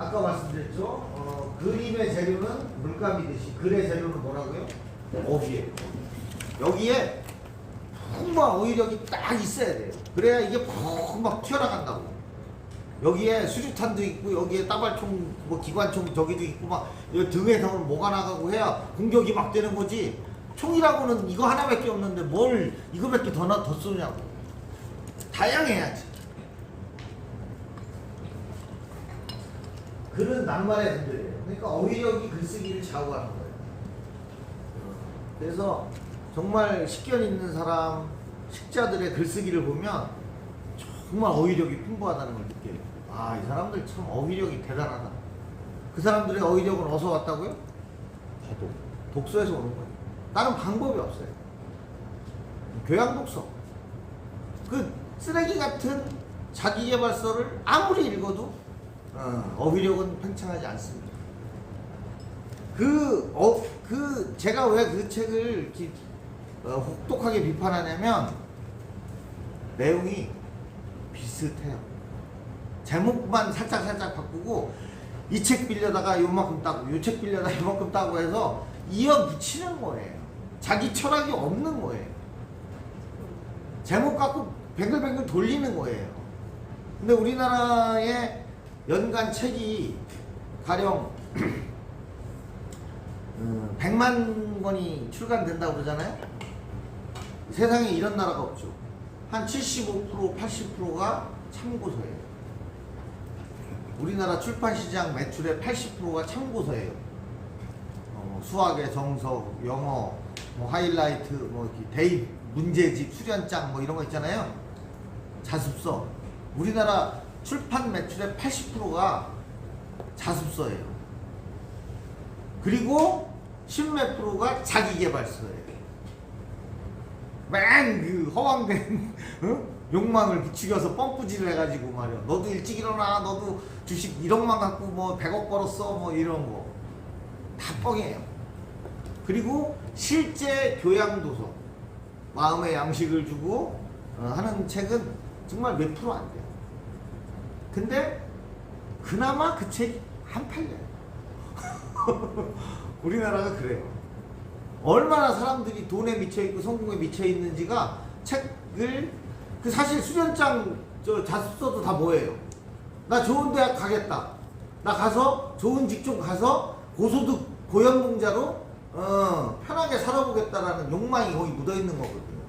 아까 말씀드렸죠. 어, 그림의 재료는 물감이듯이 글의 재료는 뭐라고요? 어휘예요. 여기에 풍부한 어휘력이 딱 있어야 돼요. 그래야 이게 푹 막 튀어나간다고. 여기에 수류탄도 있고 여기에 따발총, 뭐 기관총 저기도 있고 막 등에서 뭐가 나가고 해야 공격이 막 되는 거지. 총이라고는 이거 하나밖에 없는데 뭘 이거밖에 더, 나- 더 쏘냐고. 다양해야지. 글은 낭만의 분들이에요. 그러니까 어휘력이 글쓰기를 좌우하는 거예요. 그래서 정말 식견 있는 사람, 식자들의 글쓰기를 보면 정말 어휘력이 풍부하다는 걸 느껴요. 아, 이 사람들 참 어휘력이 대단하다. 그 사람들의 어휘력은 어디서 왔다고요? 파도. 독서에서 오는 거예요. 다른 방법이 없어요. 교양 독서. 그 쓰레기 같은 자기개발서를 아무리 읽어도 어, 어휘력은 팽창하지 않습니다. 그, 어, 그, 제가 왜 그 책을 이렇게 어, 혹독하게 비판하냐면 내용이 비슷해요. 제목만 살짝 살짝 바꾸고 이 책 빌려다가 요만큼 따고 요 책 빌려다가 요만큼 따고 해서 이어 붙이는 거예요. 자기 철학이 없는 거예요. 제목 갖고 뱅글뱅글 돌리는 거예요. 근데 우리나라의 연간 책이 가령 음, 100만 권이 출간된다고 그러잖아요. 세상에 이런 나라가 없죠. 한 75% 80%가 참고서예요. 우리나라 출판 시장 매출의 80%가 참고서예요. 어, 수학의 정석, 영어, 뭐 하이라이트, 뭐 대입 문제집, 수련장 뭐 이런 거 있잖아요. 자습서. 우리나라 출판 매출의 80%가 자습서예요. 그리고 10몇 프로가 자기 개발서예요. 맨그 허황된 어? 욕망을 부추겨서 펌프질을 해가지고 말이야. 너도 일찍 일어나. 너도 주식 1억만 갖고 뭐 100억 벌었어. 뭐 이런 거. 다 뻥이에요. 그리고 실제 교양 도서. 마음의 양식을 주고 어, 하는 책은 정말 몇 프로 안 돼요. 근데 그나마 그 책이 안 팔려요. 우리나라가 그래요. 얼마나 사람들이 돈에 미쳐 있고 성공에 미쳐 있는지가 책을 그 사실 수련장 저 자습서도 다 뭐예요? 나 좋은 대학 가겠다. 나 가서 좋은 직종 가서 고소득 고연봉자로 어, 편하게 살아보겠다라는 욕망이 거기 묻어 있는 거거든요.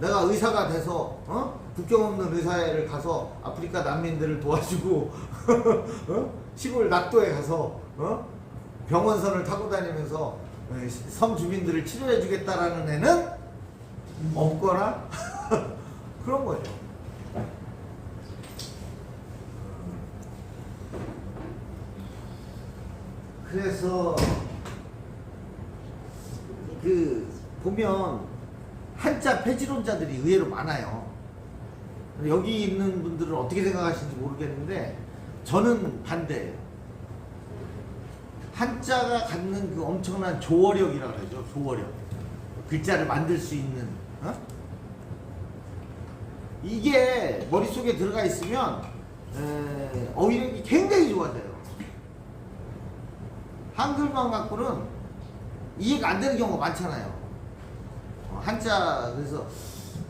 내가 의사가 돼서 어? 국경 없는 의사회를 가서 아프리카 난민들을 도와주고 어? 시골 낙도에 가서 어? 병원선을 타고 다니면서 어, 섬 주민들을 치료해 주겠다라는 애는 없거나 그런 거죠. 그래서 그 보면 한자 폐지론자들이 의외로 많아요. 여기 있는 분들은 어떻게 생각하시는지 모르겠는데 저는 반대예요. 한자가 갖는 그 엄청난 조어력이라고 그러죠. 조어력. 글자를 만들 수 있는 어? 이게 머릿속에 들어가 있으면 에, 어휘력이 굉장히 좋아져요. 한글만 갖고는 이해가 안 되는 경우가 많잖아요. 어, 한자 그래서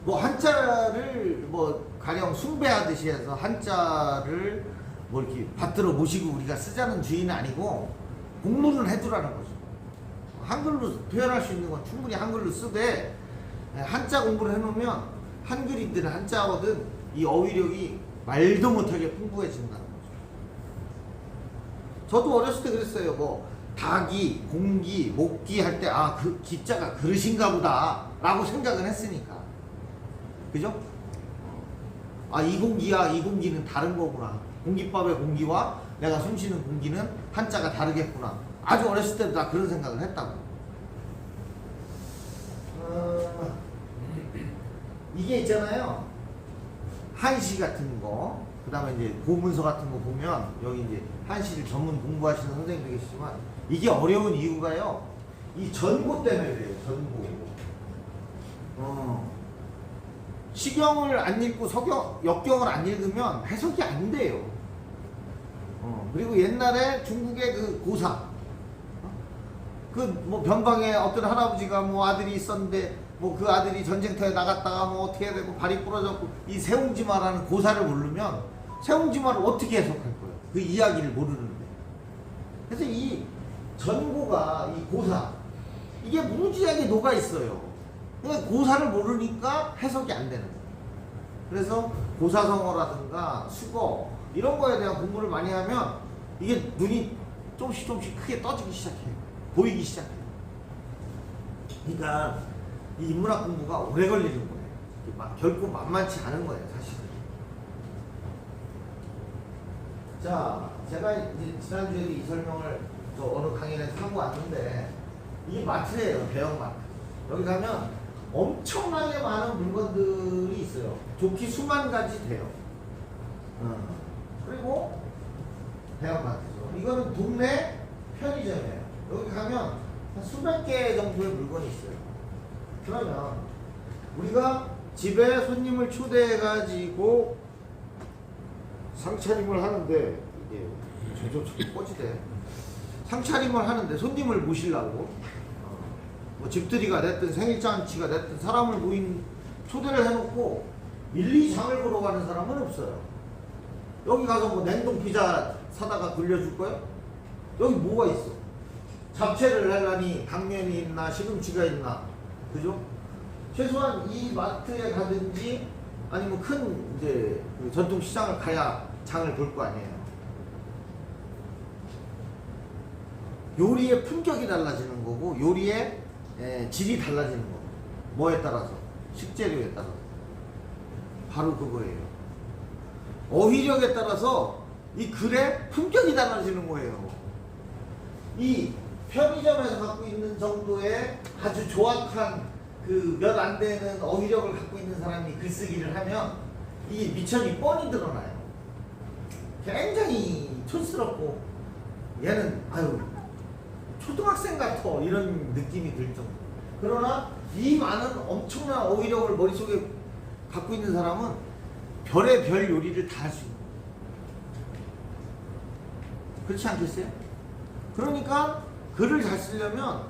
뭐 한자를 뭐 가령 숭배하듯이 해서 한자를 뭐 이렇게 받들어 모시고 우리가 쓰자는 주의는 아니고 공부는 해두라는 거죠. 한글로 표현할 수 있는 건 충분히 한글로 쓰되 예, 한자 공부를 해놓으면 한글이든 한자어든 이 어휘력이 말도 못하게 풍부해진다는 거죠. 저도 어렸을 때 그랬어요. 뭐 닭이, 공기, 목기 할 때 아 그 기자가 그릇인가 보다라고 생각을 했으니까 그죠? 아 이 공기야 이 공기는 다른 거구나. 공기밥의 공기와 내가 숨 쉬는 공기는 한자가 다르겠구나. 아주 어렸을 때도 나 그런 생각을 했다고. 어, 이게 있잖아요. 한시 같은 거, 그 다음에 이제 고문서 같은 거 보면 여기 이제 한시를 전문 공부하시는 선생님도 계시지만 이게 어려운 이유가요. 이 전고 때문에 그래요. 전고. 어. 시경을 안 읽고 서경, 역경을 안 읽으면 해석이 안 돼요. 어, 그리고 옛날에 중국의 그 고사, 그뭐 변방에 어떤 할아버지가 뭐 아들이 있었는데 뭐 그 아들이 전쟁터에 나갔다가 뭐 어떻게 되고 발이 부러졌고 이 세웅지마라는 고사를 모르면 세웅지마를 어떻게 해석할 거예요? 그 이야기를 모르는데. 그래서 이 전고가 이 고사 이게 무지하게 녹아 있어요. 그러니까 고사를 모르니까 해석이 안 되는 거예요. 그래서 고사성어라든가 수거 이런 거에 대한 공부를 많이 하면 이게 눈이 조금씩 조금씩 크게 떠지기 시작해요. 보이기 시작해요. 그러니까 이 인문학 공부가 오래 걸리는 거예요. 이게 막 결코 만만치 않은 거예요, 사실은. 자, 제가 이제 지난주에도 이 설명을 저 어느 강연에서 하고 왔는데 이 마트예요, 대형 마트. 여기 가면 엄청나게 많은 물건들이 있어요. 좋기 수만 가지 돼요. 어. 그리고 대형 마트죠. 이거는 동네 편의점이에요. 여기 가면 한 수백 개 정도의 물건이 있어요. 그러면 우리가 집에 손님을 초대해가지고 상차림을 하는데 이게 저저저 꺼지대. 상차림을 하는데 손님을 모시려고 어, 뭐 집들이가 됐든 생일잔치가 됐든 사람을 모인 초대를 해놓고 밀리 장을 보러 가는 사람은 없어요. 여기 가서 뭐 냉동 피자 사다가 돌려줄 거야? 여기 뭐가 있어? 잡채를 하려니 당면이 있나 시금치가 있나 그죠? 최소한 이 마트에 가든지 아니면 큰 이제 그 전통 시장을 가야 장을 볼 거 아니에요. 요리의 품격이 달라지는 거고 요리의 에, 질이 달라지는 거고 뭐에 따라서 식재료에 따라서 바로 그거예요. 어휘력에 따라서 이 글의 품격이 달라지는 거예요. 이 편의점에서 갖고 있는 정도의 아주 조악한 그 몇 안 되는 어휘력을 갖고 있는 사람이 글쓰기를 하면 이 미천이 뻔히 드러나요. 굉장히 촌스럽고 얘는 아유 초등학생 같아 이런 느낌이 들 정도. 그러나 이 많은 엄청난 어휘력을 머릿속에 갖고 있는 사람은 별의 별 요리를 다 할 수 있는 거예요. 그렇지 않겠어요? 그러니까 글을 잘 쓰려면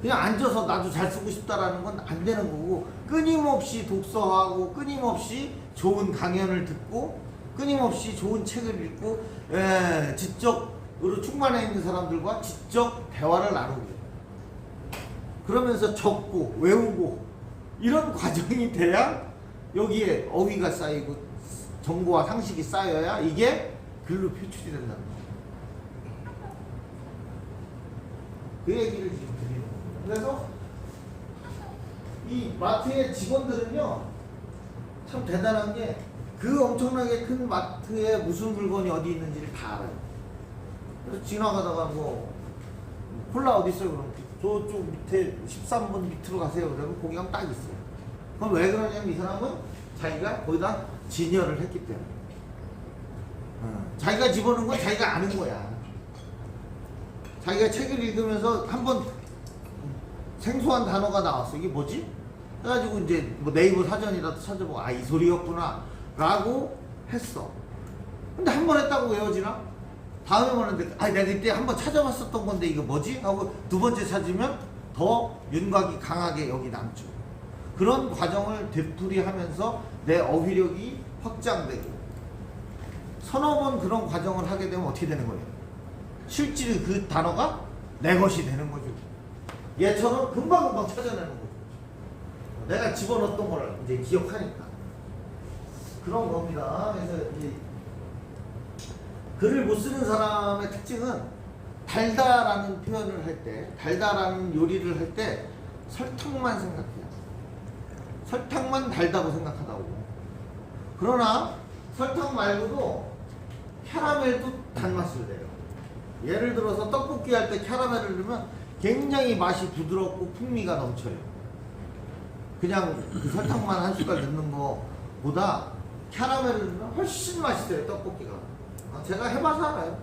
그냥 앉아서 나도 잘 쓰고 싶다라는 건 안 되는 거고 끊임없이 독서하고 끊임없이 좋은 강연을 듣고 끊임없이 좋은 책을 읽고 예, 지적 으로 충만해 있는 사람들과 지적 대화를 나누고 그러면서 적고 외우고 이런 과정이 돼야 여기에 어휘가 쌓이고 정보와 상식이 쌓여야 이게 글로 표출이 된다는 거예요. 그 얘기를 지금 드리는 겁니다. 그래서 이 마트의 직원들은요 참 대단한 게 그 엄청나게 큰 마트에 무슨 물건이 어디 있는지를 다 알아요. 그래서 지나가다가 뭐 콜라 어디 있어요? 그럼 저쪽 밑에 13번 밑으로 가세요. 그러면 가면 딱 있어요. 그럼 왜 그러냐면 이 사람은 자기가 거기다 진열을 했기 때문에. 어, 자기가 집어넣은 건 자기가 아는 거야. 자기가 책을 읽으면서 한번 생소한 단어가 나왔어. 이게 뭐지? 해가지고 이제 뭐 네이버 사전이라도 찾아보고 아 이 소리였구나 라고 했어. 근데 한 번 했다고 외워지나? 다음에 보는데 아 내가 그때 한번 찾아봤었던 건데 이거 뭐지? 하고 두 번째 찾으면 더 윤곽이 강하게 여기 남죠. 그런 과정을 되풀이하면서 내 어휘력이 확장되고 서너 번 그런 과정을 하게 되면 어떻게 되는 거예요? 실제로 그 단어가 내 것이 되는 거죠. 얘처럼 금방금방 찾아내는 거죠. 내가 집어넣었던 걸 이제 기억하니까. 그런 겁니다. 그래서 이제 글을 못 쓰는 사람의 특징은 달다라는 표현을 할 때, 달다라는 요리를 할 때 설탕만 생각해요. 설탕만 달다고 생각하다고. 그러나 설탕 말고도 캐러멜도 단맛을 내요. 예를 들어서 떡볶이 할 때 캐러멜을 넣으면 굉장히 맛이 부드럽고 풍미가 넘쳐요. 그냥 그 설탕만 한 숟갈 넣는 거보다 캐러멜을 넣으면 훨씬 맛있어요 떡볶이가. 아, 제가 해봐서 알아요.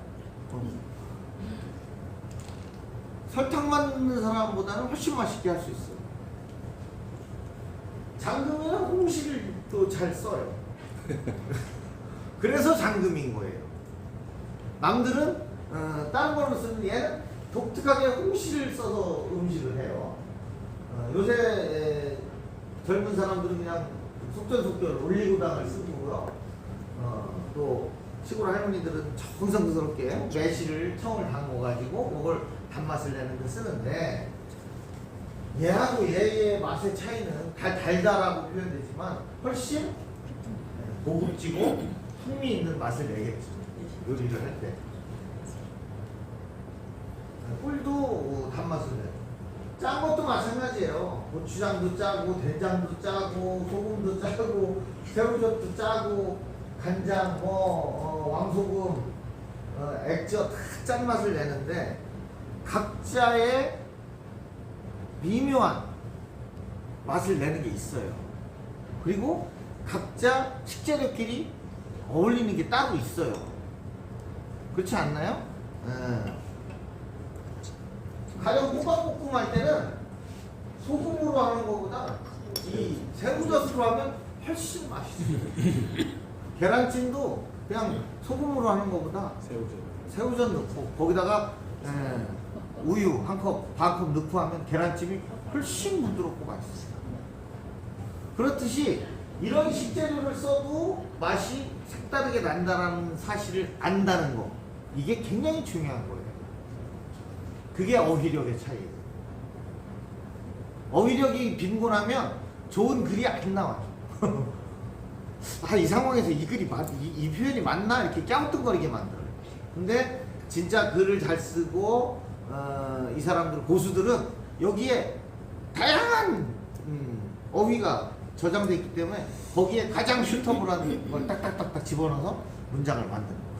설탕만 넣는 사람보다는 훨씬 맛있게 할 수 있어요. 장금이는 홍시를 또 잘 써요. 그래서 잠금인 거예요. 남들은 어, 다른 걸로 쓰는 얘는 독특하게 홍시를 써서 음식을 해요. 어, 요새 에, 젊은 사람들은 그냥 속전속결 올리고당을 쓰고요. 어, 또 시골 할머니들은 정성스럽게 매실을 청을 담궈가지고 그걸 단맛을 내는 데 쓰는데 얘하고 얘의 맛의 차이는 달, 달달하고 표현되지만 훨씬 고급지고 풍미 있는 맛을 내겠죠 요리를 할 때. 꿀도 어, 단맛을 내요. 짠 것도 마찬가지예요. 고추장도 짜고 된장도 짜고 소금도 짜고 새우젓도 짜고 간장 뭐 어, 왕소금 어, 액젓 다 짠맛을 내는데 각자의 미묘한 맛을 내는 게 있어요. 그리고 각자 식재료끼리 어울리는 게 따로 있어요. 그렇지 않나요? 예. 가령 호박볶음 할 때는 소금으로 하는 것보다 이 새우젓으로 하면 훨씬 맛있어요. 계란찜도 그냥 소금으로 하는 것보다 새우젓. 새우젓 넣고 거기다가 예, 우유 한 컵, 반 컵 넣고 하면 계란찜이 훨씬 부드럽고 맛있어요. 그렇듯이 이런 식재료를 써도 맛이 색다르게 난다는 사실을 안다는 거 이게 굉장히 중요한 거예요. 그게 어휘력의 차이예요. 어휘력이 빈곤하면 좋은 글이 안 나와요. 아, 이 상황에서 이 글이 맞, 이, 이 표현이 맞나? 이렇게 갸우뚱거리게 만들어요. 근데 진짜 글을 잘 쓰고, 어, 이 사람들, 고수들은 여기에 다양한 음, 어휘가 저장되어 있기 때문에 거기에 가장 슈터블한 걸 딱딱딱딱 집어넣어서 문장을 거예요.